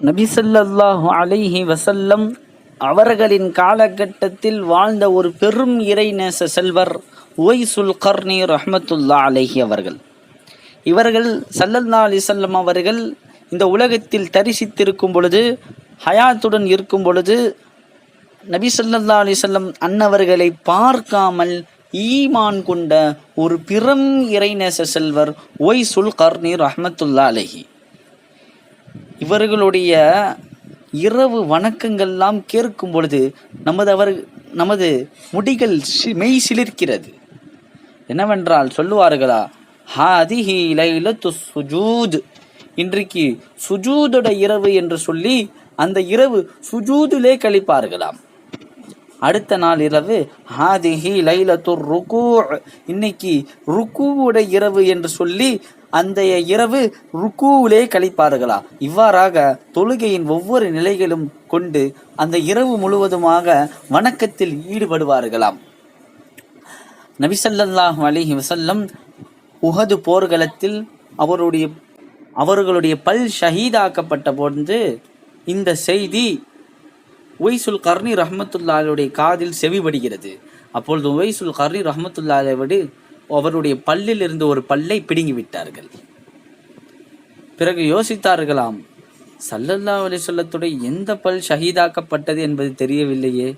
நபிசல்லாஹு அலைஹி வசல்லம் அவர்களின் காலகட்டத்தில் வாழ்ந்த ஒரு பெரும் இறைநேச செல்வர் ஒய்சுல் கர்னி ரஹமத்துல்லா அலைஹி அவர்கள். இவர்கள் சல்லல்லா அலிசல்லம் அவர்கள் இந்த உலகத்தில் தரிசித்திருக்கும் பொழுது ஹயாத்துடன் இருக்கும் பொழுது நபி ஸல்லல்லாஹு அலிசல்லம் அன்னவர்களை பார்க்காமல் ஈமான் கொண்ட ஒரு பிறம் இறைநேச செல்வர் ஒய்சுல் கர்னி ரஹமத்துல்லா அலஹி. இவர்களுடைய இரவு வணக்கங்கள்லாம் கேட்கும் பொழுது நமது அவர் நமது முடிகள் மெய் சிலிர்க்கிறது. என்னவென்றால் சொல்லுவார்களா ஹாதிஹி து சுஜூத். இன்றைக்கு சுஜூதோட இரவு என்று சொல்லி அந்த இரவு சுஜூதிலே கழிப்பார்களாம். அடுத்த நாள் இரவு ஹாதிஹி லைலத்து ருக்கு இன்னைக்கு ருக்கூவுடைய இரவு என்று சொல்லி அந்தைய இரவு ருக்குவிலே கழிப்பார்களா? இவ்வாறாக தொழுகையின் ஒவ்வொரு நிலைகளும் கொண்டு அந்த இரவு முழுவதுமாக வணக்கத்தில் ஈடுபடுவார்களாம். நபிசல்லாஹு அலிஹி வசல்லம் உஹது போர்க்களத்தில் அவருடைய அவர்களுடைய பல் ஷஹீதாக்கப்பட்ட பொழுது இந்த செய்தி ஒய்சுல் கர்னி ரஹமத்துல்லாலுடைய காதில் செவிபடுகிறது அப்பொழுது ஒய்சுல் கர்னி ரஹ்மத்துல்லாலை விடு அவருடைய பல்லில் இருந்து ஒரு பல்லை பிடுங்கி விட்டார்கள். பிறகு யோசித்தார்களாம் சல்லல்லா அலிசல்லத்துடைய எந்த பல் ஷஹீதாக்கப்பட்டது என்பது தெரியவில்லையே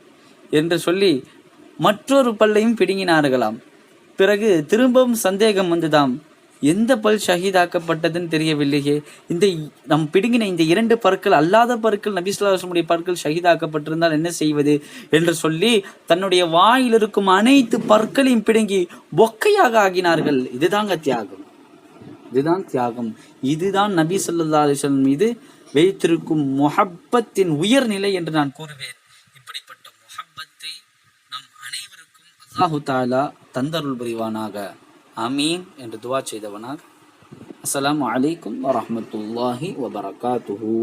என்று சொல்லி மற்றொரு பல்லையும் பிடுங்கினார்களாம். பிறகு திரும்பவும் சந்தேகம் வந்துதாம் எந்த பல் ஷஹீதாக்கப்பட்டதுன்னு தெரியவில்லையே. இந்த நம் பிடுங்கின இந்த இரண்டு பற்கள் அல்லாத பற்கள் நபிஸ்லாசனுடைய பற்கள் ஷஹீதாக்கப்பட்டிருந்தால் என்ன செய்வது? என்று சொல்லி தன்னுடைய வாயில் இருக்கும் அனைத்து பற்களையும் பிடுங்கி பொக்கையாக ஆகினார்கள். இதுதாங்க தியாகம். இதுதான் தியாகம். இதுதான் நபி சொல்லா அலைஹி மீது வைத்திருக்கும் முஹப்பத்தின் உயர்நிலை என்று நான் கூறுவேன். இப்படிப்பட்ட முஹப்பத்தை நம் அனைவருக்கும் அல்லாஹு தாலா தந்தருள் புரிவானாக. ஆமீன் என்று துவா செய்தவனாக அஸ்ஸலாமு அலைக்கும் வரஹ்மத்துல்லாஹி வபரகாத்துஹு